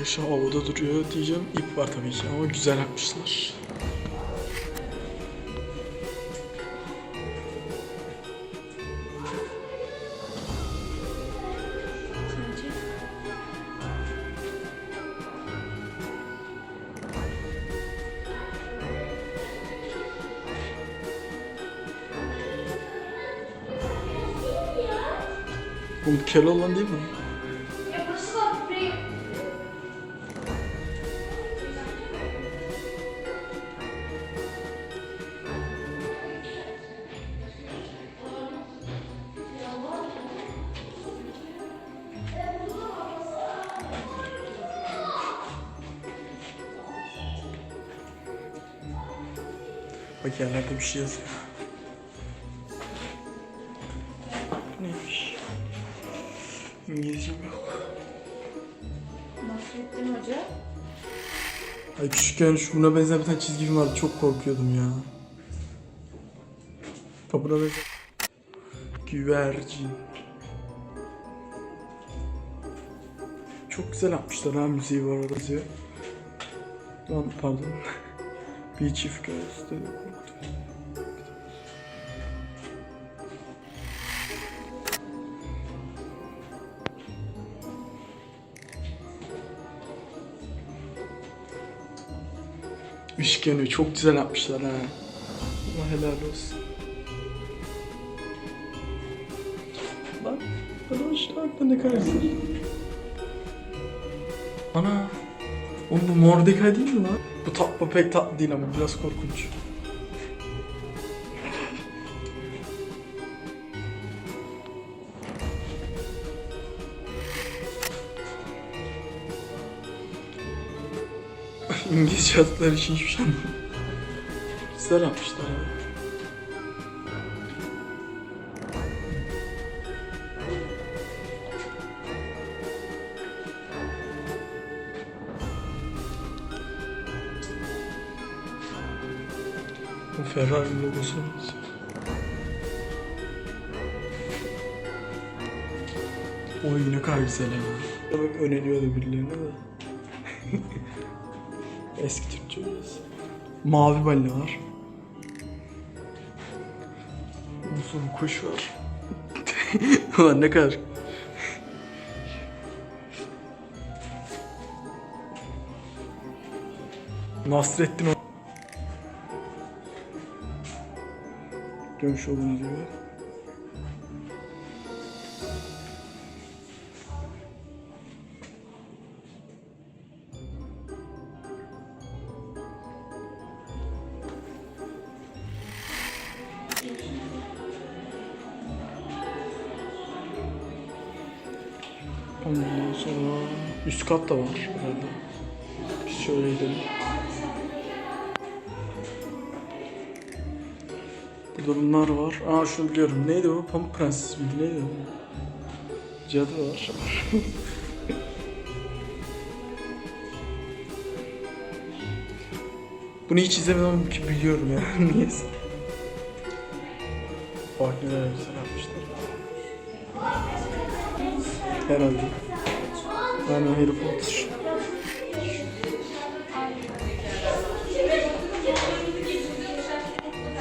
arkadaşlar havada duruyor diyeceğim. İp var tabii ki ama güzel yapmışlar. Bu Keloğlan değil mi? Yerlerde bir şey yazıyor. Neymiş? İngilizcem yok. Nasrettin Hoca. Ay küçükken şu buna benzer bir tane çizgi film vardı. Çok korkuyordum ya. Ha buna benzer. Güvercin. Çok güzel yapmışlar ha müziği var orada yazıyor. Lan pardon. bir çift göz. Işık yanıyor. Çok güzel yapmışlar ha. Allah helal olsun. Bak. Bana aşağıda ne kadar. Ana. Oğlum bu Mordecai değil mi lan? Bu tatlı pek tatlı değil ama biraz korkunç. İngilizce adları için hiçbir şey anlamadım. Güzel yapmışlar ya. Ferrari logosu. Oy ne kadar güzel ya. Bak öneriyordu birilerine de. Eski Türkçe biraz. Mavi balina var. Sonra kuş var. Ulan ne kadar... Nasrettin Görmüş olduğunuz gibi. Ondan sonra üst kat da var herhalde. Biz şöyle gidelim. Burada bunlar var. Aa şunu biliyorum. Neydi o? Pamuk Prenses miydi? Neydi o? Cadı var. Bunu hiç izlemedim ki biliyorum ya. Niyeyse. Bak ne güzel yapmışlar. Herhalde. Yani Harry Potter.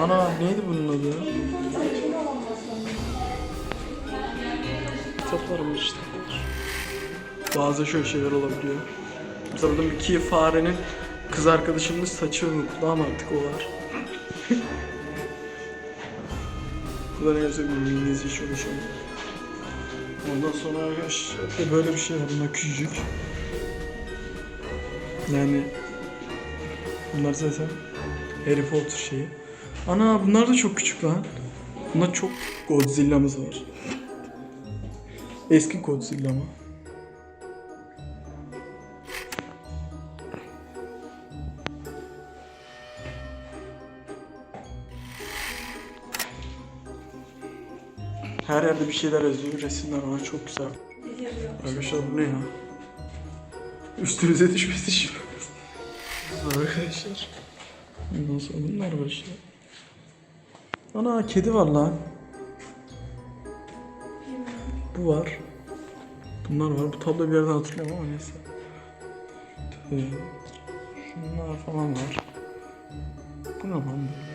Ana neydi bunun adı ya? Kitaplarım işte. Bazı şöyle şeyler olabiliyor. Mesela burada iki farenin kız arkadaşının saçı mutlu ama artık o var. burada ne yazıyor bilmiyorum İngilizce şöyle şey. Ondan sonra arkadaşlar böyle bir şey var. Bunlar küçücük. Yani bunlar zaten Harry Potter şeyi. Ana bunlar da çok küçük lan. Bunlar çok Godzilla'mız var. Eski Godzilla mı? Her yerde bir şeyler yazıyor. Resimler var. Çok güzel. Arkadaşlar bu ne ya? Üstümüze düşmesi için. Arkadaşlar. Ondan sonra bunlar var işte. Ana kedi var lan. Bu var. Bunlar var. Bu tabloyu bir yerden hatırlıyorum ama neyse. Ee, şunlar falan var. Bu ne lan böyle?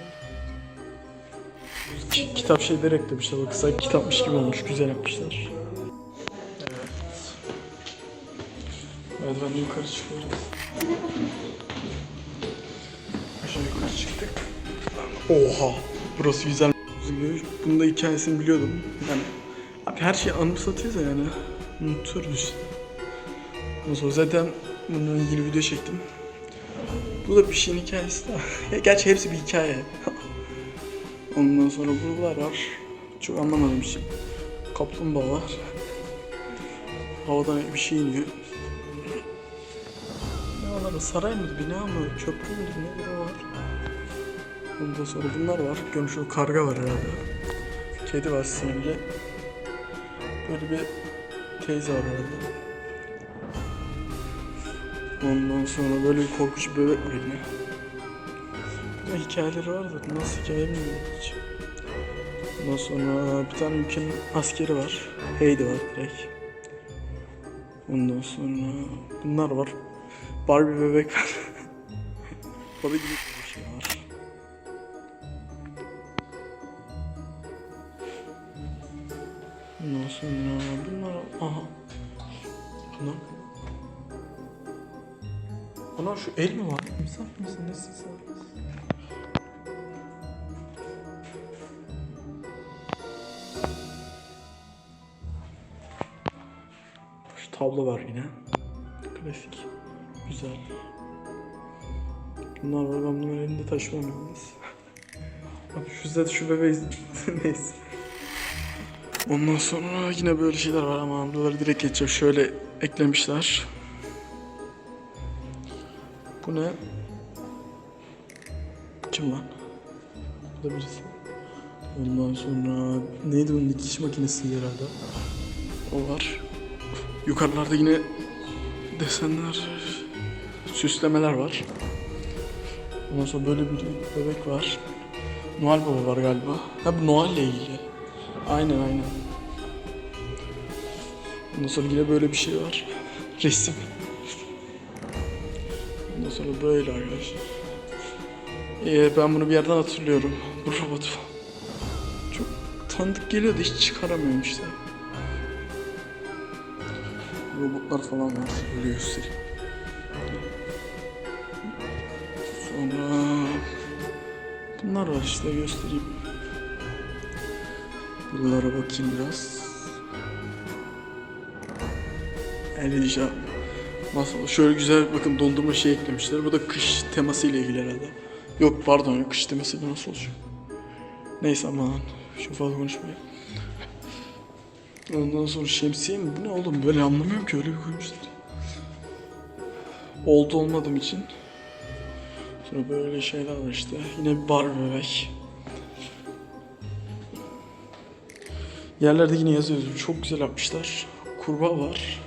Ki- kitap şeyleri eklemişler. Bak sanki kitapmış gibi olmuş. Güzel yapmışlar. Evet. Merdivenle yukarı çıkıyoruz. Aşağı yukarı çıktık. Oha! Burası güzel. Bunun da hikayesini biliyordum. Yani abi her şeyi anımsatıyoruz ya yani. Unutuyoruz işte. Ondan zaten bununla ilgili video çektim. Bu da bir şeyin hikayesi de. Ya gerçi hepsi bir hikaye. Ondan sonra buralar var. Çok anlamadım bir şey. Kaplumbağa var. Havadan bir şey iniyor. Ne var? Saray mı? Bina mı? Köprü mü? Ne var? Ondan sonra bunlar var. Görmüş o karga var herhalde. Kedi var sinirli. Böyle bir teyze var herhalde. Ondan sonra böyle bir korkunç bir bebek var yine. Burada hikayeleri var da nasıl hikaye bilmiyorum hiç. Ondan sonra bir tane ülkenin askeri var. Heidi var direkt. Ondan sonra bunlar var. Barbie bebek var. Balı gibi bir şey var. Ondan sonra bunlar... Aha. Bunlar... Ana şu el mi var? Timsah mısın? Nesin sen? Şu tablo var yine. Klasik. Güzel. Bunlar var ben bunları elinde taşımam yalnız. Abi şu şu bebeği neyse. Ondan sonra yine böyle şeyler var ama buraları direkt geçeceğim. Şöyle eklemişler. Bu ne? Kim lan? Bu da birisi. Ondan sonra neydi bunun dikiş makinesi herhalde. O var. Yukarılarda yine desenler, süslemeler var. Ondan sonra böyle bir bebek var. Noel Baba var galiba. Ha bu Noel ile ilgili. Aynen aynen. Ondan sonra yine böyle bir şey var. Resim. Ondan sonra böyle arkadaşlar. Ee, ben bunu bir yerden hatırlıyorum. Bu robot. Çok tanıdık geliyordu hiç çıkaramıyorum işte. Robotlar falan var. Böyle göstereyim. Sonra bunlar var işte göstereyim. Buralara bakayım biraz. Elija. Nasıl? Şöyle güzel bakın dondurma şey eklemişler. Bu da kış teması ile ilgili herhalde. Yok pardon yok kış temasıyla nasıl olacak? Neyse aman. Şu fazla konuşmayayım. Ondan sonra şemsiye mi? Bu ne oğlum? Böyle anlamıyorum ki öyle bir koymuşlar. Oldu olmadığım için. Sonra böyle şeyler var işte. Yine bir bar bebek. Yerlerde yine yazıyor. Çok güzel yapmışlar. Kurbağa var.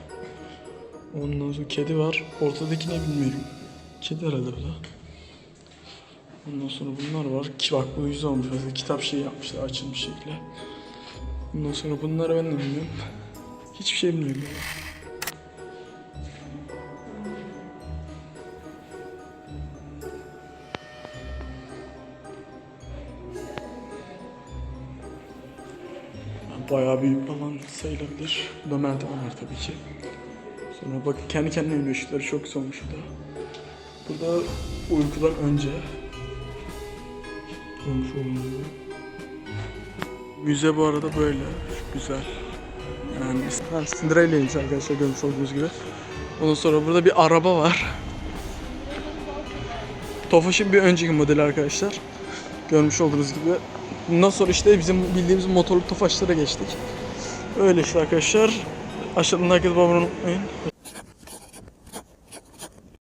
Ondan sonra kedi var. Ortadaki ne bilmiyorum. Kedi herhalde bu da. Ondan sonra bunlar var. Ki bak bu yüzden olmuş. Mesela kitap şey yapmışlar açılmış şekilde. Ondan sonra bunları ben de bilmiyorum. Hiçbir şey bilmiyorum. Bayağı bir alan sayılabilir. Bu da merdiven var tabii ki. Sonra bak kendi kendine iniyor ışıkları çok güzel olmuş burada. Burada uykudan önce olmuş olmalı. Müze bu arada böyle. Güzel. Yani ha, Cinderella'ymış arkadaşlar görmüş olduğunuz gibi. Ondan sonra burada bir araba var. Tofaş'ın bir önceki modeli arkadaşlar. Görmüş olduğunuz gibi. Bundan sonra işte bizim bildiğimiz motorlu Tofaş'lara geçtik. Öyle işte arkadaşlar. Aşağıdan herkes abone.